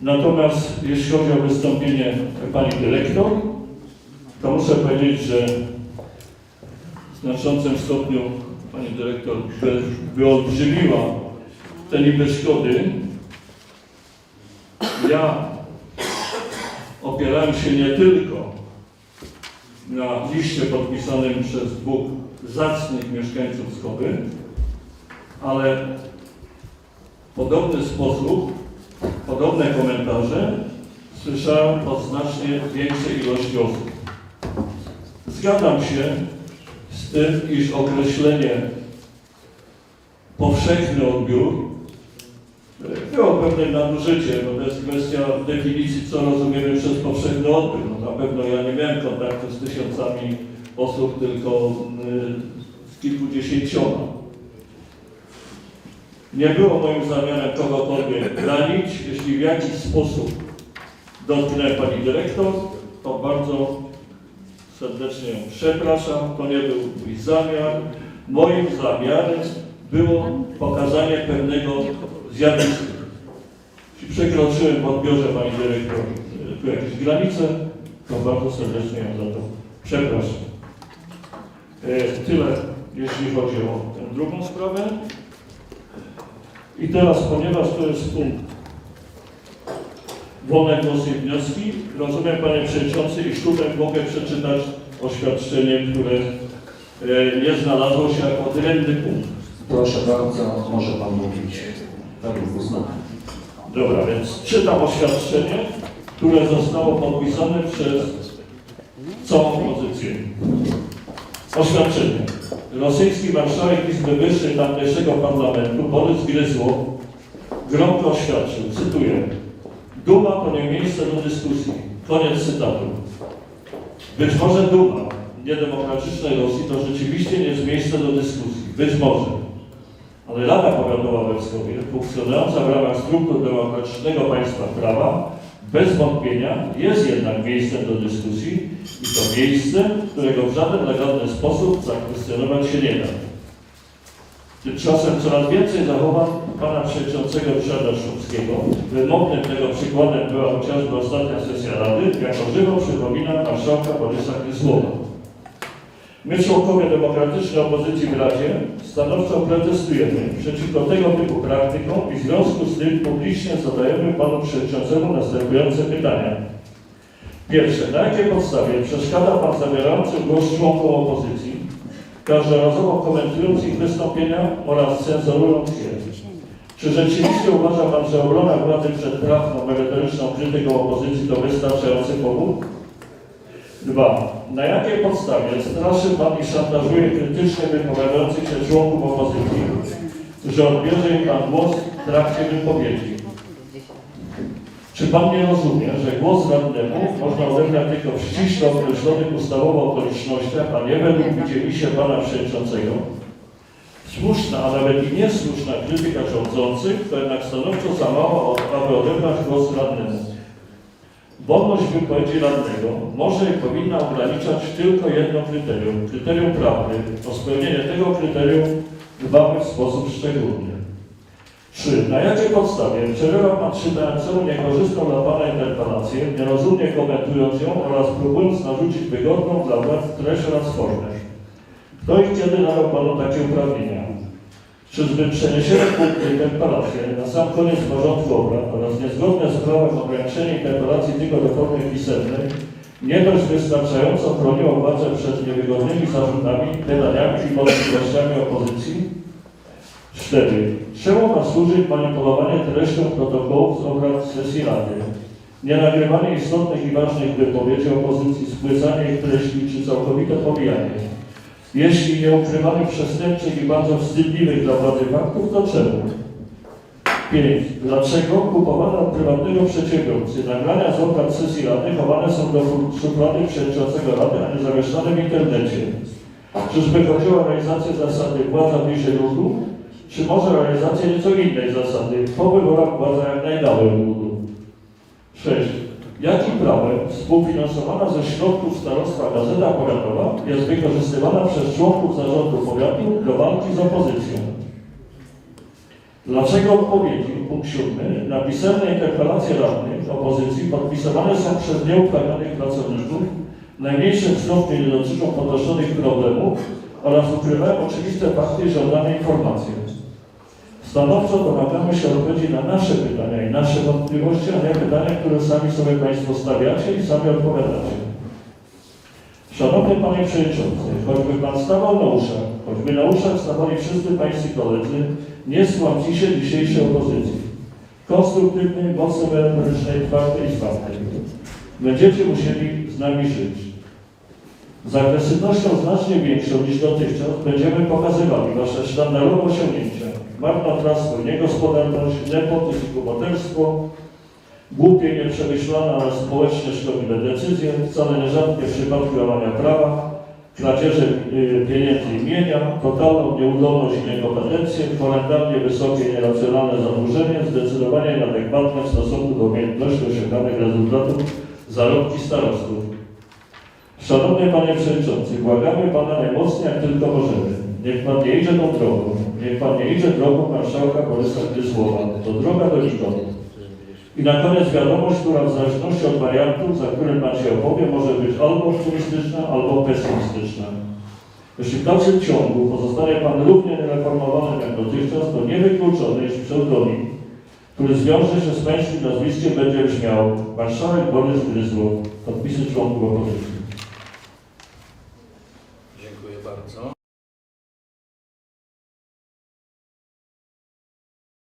Natomiast jeśli chodzi o wystąpienie pani dyrektor, to muszę powiedzieć, że w znaczącym stopniu pani dyrektor wy- wyolbrzymiła te niby szkody. Ja opierałem się nie tylko na liście podpisanym przez dwóch zacnych mieszkańców Skowy, ale w podobny sposób, podobne komentarze słyszałem od znacznie większej ilości osób. Zgadzam się z tym, iż określenie powszechny odbiór e, było pewne nadużycie, bo to jest kwestia definicji, co rozumiemy przez powszechny odbiór. No, na pewno ja nie miałem kontaktu z tysiącami osób, tylko y, z kilkudziesięcioma. Nie było moim zamiarem kogokolwiek granić. Jeśli w jakiś sposób dotknę pani dyrektor, to bardzo serdecznie ją przepraszam. To nie był mój zamiar. Moim zamiarem było pokazanie pewnego zjawiska. Jeśli przekroczyłem w odbiorze pani dyrektor y, tu jakieś granice, to bardzo serdecznie ją za to przepraszam. E, Tyle, jeśli chodzi o tę drugą sprawę. I teraz, ponieważ to jest punkt wolne głosy i wnioski, rozumiem Panie Przewodniczący, iż tutaj mogę przeczytać oświadczenie, które e, nie znalazło się jako odrębny punkt. Proszę bardzo, może Pan mówić według uznania. Dobra, więc czytam oświadczenie, które zostało podpisane przez całą pozycję. Oświadczenie. Rosyjski marszałek Izby Wyższej tamtejszego parlamentu Borys Gryzło gromko oświadczył, cytuję, Duma to nie miejsce do dyskusji. Koniec cytatu. Być może Duma niedemokratycznej Rosji to rzeczywiście nie jest miejsce do dyskusji. Być może. Ale Rada Powiatowa we Wschowie, funkcjonująca w ramach struktur demokratycznego państwa prawa, bez wątpienia jest jednak miejscem do dyskusji i to miejsce, którego w żaden legalny sposób zakwestionować się nie da. Tymczasem coraz więcej zachowań pana przewodniczącego Ryszarda Szumskiego, wymownym tego przykładem była chociażby ostatnia sesja Rady, jako żywo przypomina marszałka Borysa Gryzłowa. My, członkowie demokratycznej opozycji w Radzie, stanowczo protestujemy przeciwko tego typu praktykom i w związku z tym publicznie zadajemy panu przewodniczącemu następujące pytania. Pierwsze, na jakiej podstawie przeszkadza pan zabierający głos członkom opozycji, każdorazowo komentując ich wystąpienia oraz cenzurując je? Czy rzeczywiście uważa pan, że obrona władzy przed prawną, merytoryczną krytyką opozycji to wystarczający powód? Dwa. Na jakiej podstawie straszy Pan i szantażuje krytycznie wypowiadających się członków opozycji, że odbierze im Pan głos w trakcie wypowiedzi? Czy Pan nie rozumie, że głos radnemu można odebrać tylko w ściśle określonych ustawowo okolicznościach, a nie według widzieliście Pana Przewodniczącego? Słuszna, a nawet i niesłuszna krytyka rządzących to jednak stanowczo za mało, aby odebrać głos radnemu. Wolność wypowiedzi radnego może i powinna ograniczać tylko jedno kryterium, kryterium prawdy. O spełnienie tego kryterium dbamy w sposób szczególny. 3. Na jakiej podstawie przerywa Pan czytającemu niekorzystną dla Pana interpelację, nierozumnie komentując ją oraz próbując narzucić wygodną dla władz treść oraz formę? Kto i kiedy nadał Panu takie uprawnienia? Czyżby przeniesione punkty interpelacji na sam koniec porządku obrad oraz niezgodne z prawem ograniczenie interpelacji tylko do formy pisemnej nie dość wystarczająco chroniło władzę przed niewygodnymi zarzutami, pytaniami i wątpliwościami opozycji? 4. Czemu ma służyć manipulowanie treścią protokołów z obrad sesji Rady? Nie nagrywanie istotnych i ważnych wypowiedzi opozycji, spłycanie ich treści czy całkowite pomijanie? Jeśli nie ukrywamy przestępczych i bardzo wstydliwych dla władzy faktów, to czemu? 5. Dlaczego kupowane od prywatnego przedsiębiorcy nagrania z obrad sesji Rady chowane są do szuflady przewodniczącego Rady, a nie zamieszczane w internecie? Czyżby chodziło o realizację zasady władza bliżej ludu, czy może realizację nieco innej zasady, po wyborach władza jak najdalej ludu? 6. Jakim prawem współfinansowana ze środków starostwa Gazeta Powiatowa jest wykorzystywana przez członków zarządu powiatu do walki z opozycją? Dlaczego odpowiedzi, punkt siódmy, na pisemne interpelacje radnych opozycji podpisywane są przez nieupragnionych pracowników, najmniejszym stopniu nie dotyczą podnoszonych problemów oraz ukrywają oczywiste fakty żądane informacje. Stanowczo domagamy się odpowiedzi na nasze pytania i nasze wątpliwości, a nie pytania, które sami sobie Państwo stawiacie i sami odpowiadacie. Szanowny Panie Przewodniczący, choćby Pan stawał na uszach, choćby na uszach stawali wszyscy Pańscy koledzy, nie skłamci się dzisiejszej opozycji. Konstruktywnej, mocno merytorycznej, twardej i zwartej. Będziecie musieli z nami żyć. Z agresywnością znacznie większą niż dotychczas będziemy pokazywali Wasze sztandarowe osiągnięcia. Marnotrawstwo, niegospodarność, nepotyzm, kupoterstwo, głupie, nieprzemyślane, ale społecznie szkodliwe decyzje, wcale nierzadkie przypadki łamania prawa, kradzieże y, pieniędzy i mienia, totalną nieudolność i niekompetencję, horrendalnie wysokie i nieracjonalne zadłużenie, zdecydowanie nieadekwatne w stosunku do umiejętności osiąganych rezultatów zarobki starostów. Szanowny Panie Przewodniczący, błagamy Pana najmocniej jak tylko możemy. Niech Pan nie idzie tą drogą. Niech Pan nie idzie drogą marszałka Borysa Grysłowa. To droga donikąd. I na koniec wiadomość, która w zależności od wariantu, za którym Pan się opowie, może być albo optymistyczna, albo pesymistyczna. Jeśli w dalszym ciągu pozostanie Pan równie niereformowany jak dotychczas, to niewykluczone, iż pseudonim, który zwiąże się z Pańskim nazwiskiem, będzie brzmiał Marszałek Borys Gryzło, podpisy członków opozycji.